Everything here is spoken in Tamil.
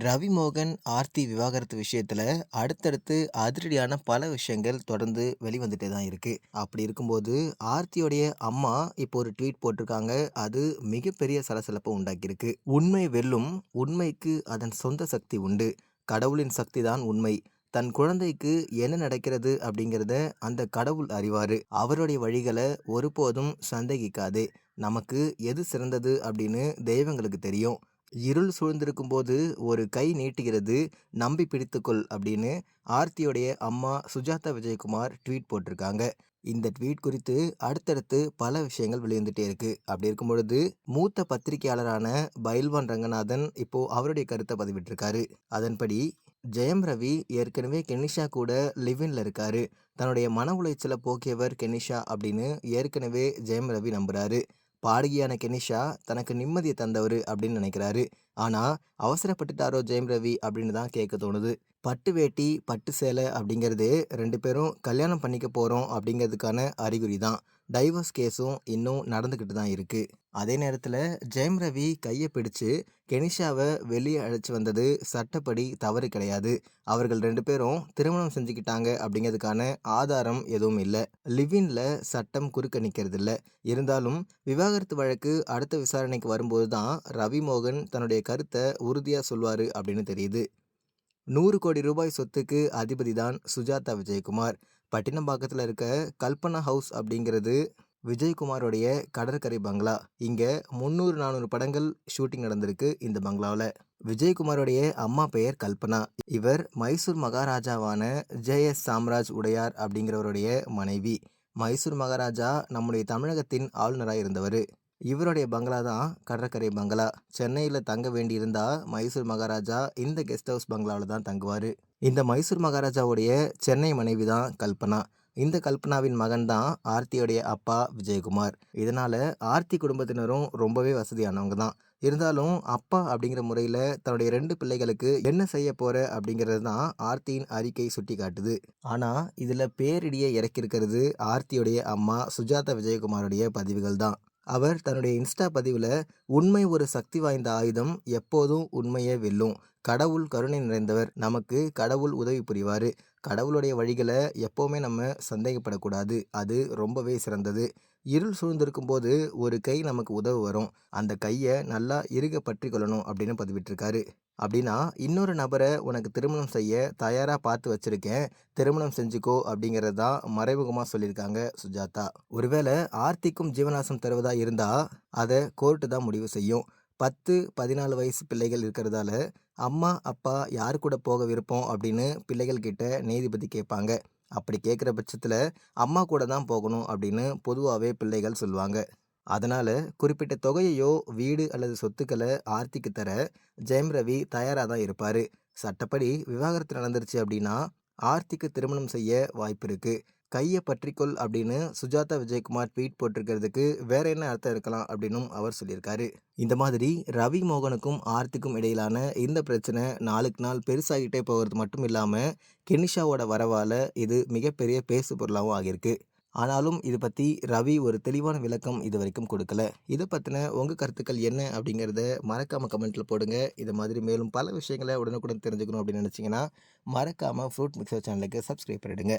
ரவி மோகன், ஆர்த்தி விவாகரத்து விஷயத்தில் அடுத்தடுத்து அதிரடியான பல விஷயங்கள் தொடர்ந்து வெளிவந்துட்டே தான் இருக்குது அப்படி இருக்கும்போது, ஆர்த்தியோடைய அம்மா இப்போ ஒரு ட்வீட் போட்டிருக்காங்க. அது மிகப்பெரிய சலசலப்பை உண்டாக்கியிருக்கு. "உண்மை வெல்லும். உண்மைக்கு அதன் சொந்த சக்தி உண்டு. கடவுளின் சக்தி தான் உண்மை. தன் குழந்தைக்கு என்ன நடக்கிறது அப்படிங்கிறத அந்த கடவுள் அறிவாரு. அவருடைய வழிகளை ஒருபோதும் சந்தேகிக்காதே. நமக்கு எது சிறந்தது அப்படின்னு தெய்வங்களுக்கு தெரியும். இருள் சூழ்ந்திருக்கும் போது ஒரு கை நீட்டுகிறது. நம்பி பிடித்துக்கொள்" அப்படின்னு ஆர்த்தியோடைய அம்மா சுஜாதா விஜயகுமார் ட்வீட் போட்டிருக்காங்க. இந்த ட்வீட் குறித்து அடுத்தடுத்து பல விஷயங்கள் வெளிவந்துட்டே இருக்கு. அப்படி இருக்கும் பொழுது, மூத்த பத்திரிகையாளரான பைல்வான் ரங்கநாதன் இப்போ அவருடைய கருத்தை பதிவிட்டிருக்காரு. அதன்படி, "ஜெயம் ரவி ஏற்கனவே கெனிஷா கூட லிவ் இருக்காரு. தன்னுடைய மன உளைச்சலை போக்கியவர் கெனிஷா அப்படின்னு ஏற்கனவே ஜெயம் ரவி நம்புறாரு. பாடகியான கெனிஷா தனக்கு நிம்மதியை தந்தவர் அப்படின்னு நினைக்கிறாரு. ஆனால் அவசரப்பட்டுட்டாரோ ஜெயம் ரவி அப்படின்னு தான் கேட்க தோணுது. பட்டு வேட்டி, பட்டு சேலை அப்படிங்கிறது ரெண்டு பேரும் கல்யாணம் பண்ணிக்க போகிறோம் அப்படிங்கிறதுக்கான அறிகுறி தான். டைவர்ஸ் கேஸும் இன்னும் நடந்துக்கிட்டு தான் இருக்குது அதே நேரத்தில் ஜெயம் ரவி கையை பிடிச்சு கெனிஷாவை வெளியே அழைச்சி வந்தது சட்டப்படி தவறு கிடையாது. அவர்கள் ரெண்டு பேரும் திருமணம் செஞ்சுக்கிட்டாங்க அப்படிங்கிறதுக்கான ஆதாரம் எதுவும் இல்லை லிவ் சட்டம் குறுக்க இல்லை இருந்தாலும் விவாகரத்து வழக்கு அடுத்த விசாரணைக்கு வரும்போது தான் ரவி மோகன் தன்னுடைய கருத்தை உறுதியாக சொல்வார் அப்படின்னு தெரியுது. நூறு கோடி ரூபாய் சொத்துக்கு அதிபதி தான் சுஜாதா விஜயகுமார். பட்டினம்பாக்கத்தில் இருக்க கல்பனா ஹவுஸ் அப்படிங்கிறது விஜயகுமாரோடைய கடற்கரை பங்களா. இங்கே முந்நூறு நானூறு படங்கள் ஷூட்டிங் நடந்திருக்கு இந்த பங்களாவில் விஜயகுமாரோடைய அம்மா பெயர் கல்பனா. இவர் மைசூர் மகாராஜாவான ஜே. எஸ். சாம்ராஜ் உடையார் அப்படிங்கிறவருடைய மனைவி. மைசூர் மகாராஜா நம்முடைய தமிழகத்தின் ஆளுநராக இருந்தவர் இவருடைய பங்களா தான் கடற்கரை பங்களா. சென்னையில் தங்க வேண்டியிருந்தா மைசூர் மகாராஜா இந்த கெஸ்ட் ஹவுஸ் பங்களாவில் தான் தங்குவார் இந்த மைசூர் மகாராஜாவுடைய சென்னை மனைவி தான் கல்பனா. இந்த கல்பனாவின் மகன் தான் ஆர்த்தியோடைய அப்பா விஜயகுமார். இதனால் ஆர்த்தி குடும்பத்தினரும் ரொம்பவே வசதியானவங்க தான். இருந்தாலும் அப்பா அப்படிங்கிற முறையில் தன்னுடைய ரெண்டு பிள்ளைகளுக்கு என்ன செய்ய போகிற அப்படிங்கிறது தான் ஆர்த்தியின் அறிக்கை சுட்டிக்காட்டுது. ஆனால் இதில் பேரிடியை இறக்கியிருக்கிறது ஆர்த்தியுடைய அம்மா சுஜாதா விஜயகுமாருடைய பதிவுகள் தான். அவர் தன்னுடைய இன்ஸ்டா பதிவுல, "உண்மை ஒரு சக்தி வாய்ந்த ஆயுதம். எப்போதும் உண்மையே வெல்லும். கடவுள் கருணை நிறைந்தவர். நமக்கு கடவுள் உதவி புரிவாரு. கடவுளுடைய வழிகள எப்போவுமே நம்ம சந்தேகப்படக்கூடாது. அது ரொம்பவே சிறந்தது. இருள் சூழ்ந்திருக்கும் போது ஒரு கை நமக்கு உதவு வரும். அந்த கையை நல்லா இறுக பற்றி கொள்ளணும்" அப்படின்னு பதிவிட்டிருக்காரு. அப்படின்னா, இன்னொரு நபரை உனக்கு திருமணம் செய்ய தயாராக பார்த்து வச்சுருக்கேன் திருமணம் செஞ்சுக்கோ அப்படிங்கிறது தான் மறைமுகமாக சொல்லியிருக்காங்க சுஜாதா. ஒருவேளை ஆர்த்திக்கும் ஜீவநாசம் தருவதாக இருந்தால் அதை கோர்ட்டு தான் முடிவு செய்யும். 10, 14 வயசு பிள்ளைகள் இருக்கிறதால, அம்மா, அப்பா யார் கூட போக விருப்பம் அப்படின்னு பிள்ளைகள் கிட்ட நீதிபதி கேட்பாங்க. அப்படி கேட்குற பட்சத்தில் அம்மா கூட தான் போகணும் அப்படின்னு பொதுவாகவே பிள்ளைகள் சொல்லுவாங்க. அதனால் குறிப்பிட்ட தொகையையோ, வீடு அல்லது சொத்துக்களை ஆர்த்திக்கு தர ஜெயம் ரவி தயாராக தான் இருப்பார். சட்டப்படி விவாகரத்து நடந்துருச்சு அப்படின்னா, ஆர்த்திக்கு திருமணம் செய்ய வாய்ப்பு இருக்குது கையை பற்றிக்கொள்" அப்படின்னு சுஜாதா விஜயகுமார் ட்வீட் போட்டிருக்கிறதுக்கு வேற என்ன அர்த்தம் இருக்கலாம் அப்படின்னும் அவர் சொல்லியிருக்காரு. இந்த மாதிரி ரவி மோகனுக்கும் ஆர்த்திக்கும் இடையிலான இந்த பிரச்சனை நாளுக்கு நாள் பெருசாகிட்டே போகிறது மட்டும் இல்லாமல் கெனிஷாவோட வரவால் இது மிகப்பெரிய பேசு பொருளாகவும் ஆகியிருக்கு. ஆனாலும் இது பற்றி ரவி ஒரு தெளிவான விளக்கம் இது வரைக்கும் கொடுக்கல. இதை பற்றின உங்கள் கருத்துக்கள் என்ன அப்படிங்கிறத மறக்காமல் கமெண்ட்டில் போடுங்க. இது மாதிரி மேலும் பல விஷயங்களை உடனுக்குடன் தெரிஞ்சுக்கணும் அப்படின்னு நினச்சிங்கன்னா மறக்காமல் ஃப்ரூட் மிக்சர் சேனலுக்கு சப்ஸ்கிரைப் பண்ணிடுங்க.